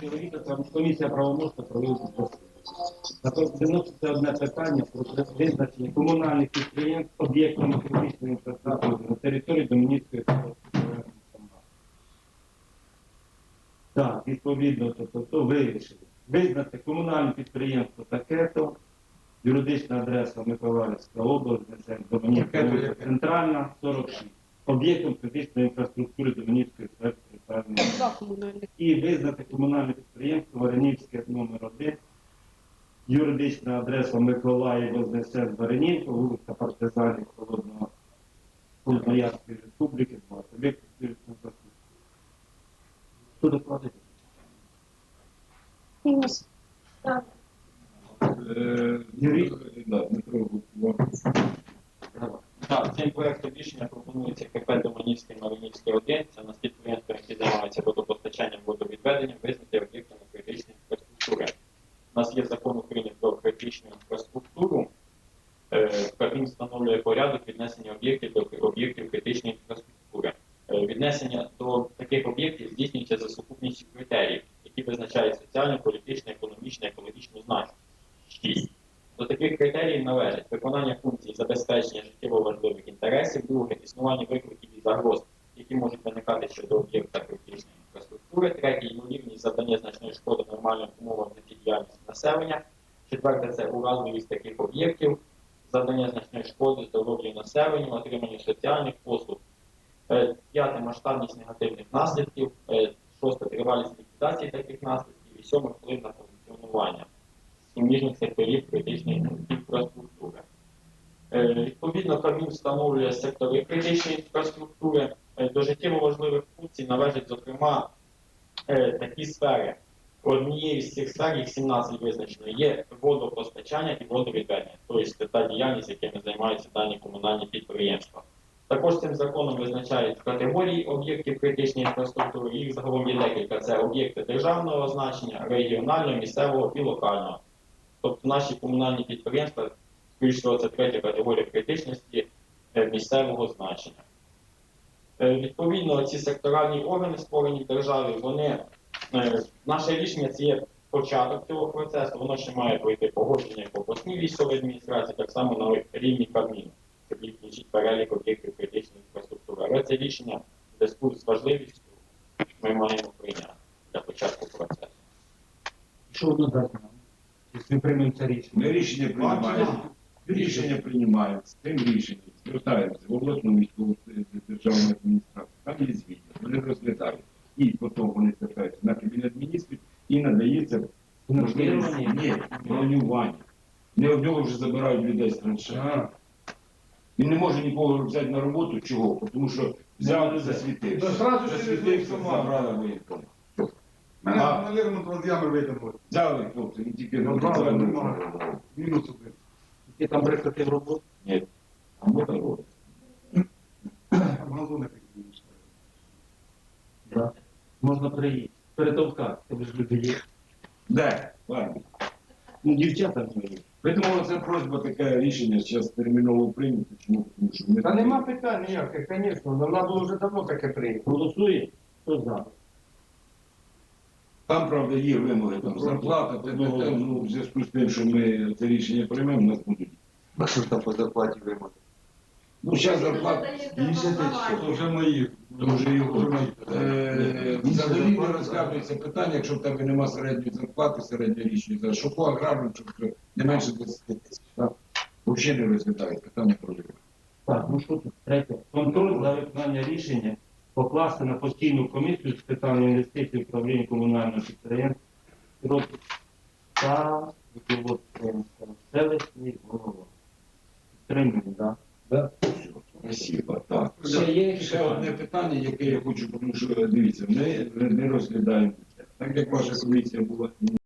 чоловіка, там комісія правомочна проводить. Також виноситься одне питання про визначення комунальних підприємств об'єктами критичної інфраструктури на території Домінівської громади. Так, відповідно, тобто то вирішили. Визнати комунальне підприємство таке-то, юридична адреса Миколаївська область, Домінівська? Центральна, 46. Об'єктом критичної інфраструктури Домінівської територіальної Два і визнати комунальне підприємство Варенівське номер 1 юридична адреса Миколаїв Вознесен Варенівка, вулиця Партизанів Холодного Холодноярської Республіки, 2. Об'єкт інфраструктури. Хто докладає? Мінус. Юрій? Так, цим проектом рішення пропонується КП Доманівський Маринівський 1. Це на займається водопостачанням водовідведенням, визнати об'єктами критичної інфраструктури. У нас є закон України про критичну інфраструктуру. Е, Кабмін встановлює порядок віднесення об'єктів до об'єктів критичної інфраструктури. Е, Віднесення до таких об'єктів здійснюється за сукупністю критеріїв, які визначають соціальну, політичну, економічну, екологічну значущість. До таких критеріїв належать виконання функцій забезпечення життєво важливих інтересів, друге існування викликів і загроз, які можуть виникати щодо об'єкта критичної інфраструктури, третє ймовірність завдання значної шкоди нормальним умовам життєдіяльності населення, четверте це уразливість таких об'єктів, завдання значної шкоди здоров'ю населенню, отримання соціальних послуг, Е, п'яте масштабність негативних наслідків, е, шосте тривалість ліквідації таких наслідків і сьоме вплив на функціонування суміжних секторів критичної інфраструктури. Е, Відповідно, Кабмін встановлює сектори критичної інфраструктури. Е, До життєво важливих функцій належать, зокрема, е, такі сфери. Однією з цих сфер, їх 17 визначено, є водопостачання і водовідведення, тобто та діяльність, якими займаються дані комунальні підприємства. Також цим законом визначають категорії об'єктів критичної інфраструктури. Їх загалом є декілька. Це об'єкти державного значення, регіонального, місцевого і локального. Тобто наші комунальні підприємства, скоріш всього, це третя категорія критичності е, місцевого значення. Е, Відповідно, ці секторальні органи, створені в державі, вони е, наше рішення це є початок цього процесу, воно ще має пройти погодження в обласній військовій адміністрації, так само на рівні Кабміну, щоб їх включити перелік об'єктів критичної інфраструктури. Але це рішення в зв'язку з важливістю ми маємо прийняти для початку процесу. Що дасть ми приймемо це рішення? Ми рішення приймаємо. Рішення приймаємо. З цим рішенням звертаємося в обласну військову державну адміністрацію. Там є звіт, вони розглядають. І потім вони звертаються на кабінет міністрів і надається можливість ні, бронювання. Не в нього вже забирають людей з траншеї. Він не може нікого взяти на роботу. Чого? Тому що взяли, засвітився. Да зразу ж засвітився, сама. забрали воєнком. Мене А. навірно про ями викинули. Взяли хлопці, він тільки Ну, не. Мінус один. Ти там прекратив роботу? Ні. Робота робить. Газони такі мінус. Да. Можна приїхати. Перетовкати, тебе ж люди є. Де? Ладно. Ну, дівчата в є. Тому це просьба таке рішення зараз терміново прийняти. Чому? Тому що ми Та нема питань ніяких, звісно, нам треба вже давно таке прийняти. Голосує? Хто за? Там, правда, є вимоги, там зарплата, те, те, те, ну, в зв'язку з тим, що ми це рішення приймемо, у нас будуть. А що там по зарплаті вимоги? Ну, зараз зарплата. Це вже мої. дуже його. Вже мої. Е, Задовільно розглядується питання, якщо в тебе немає середньої зарплати, середньої річної зарплати, що по аграрному, щоб не менше 20 тисяч. Так? Взагалі не розглядають питання про. Так, ну що тут? Третє. Контроль за виконання рішення покласти на постійну комісію з питань інвестицій управління комунального підприємства та руководством селищний голова. Підтримуємо, так? Да? Спасибо. Так. Ще є Ще одне питання, яке я хочу, тому що дивіться, ми не розглядаємо. Так як ваша комісія була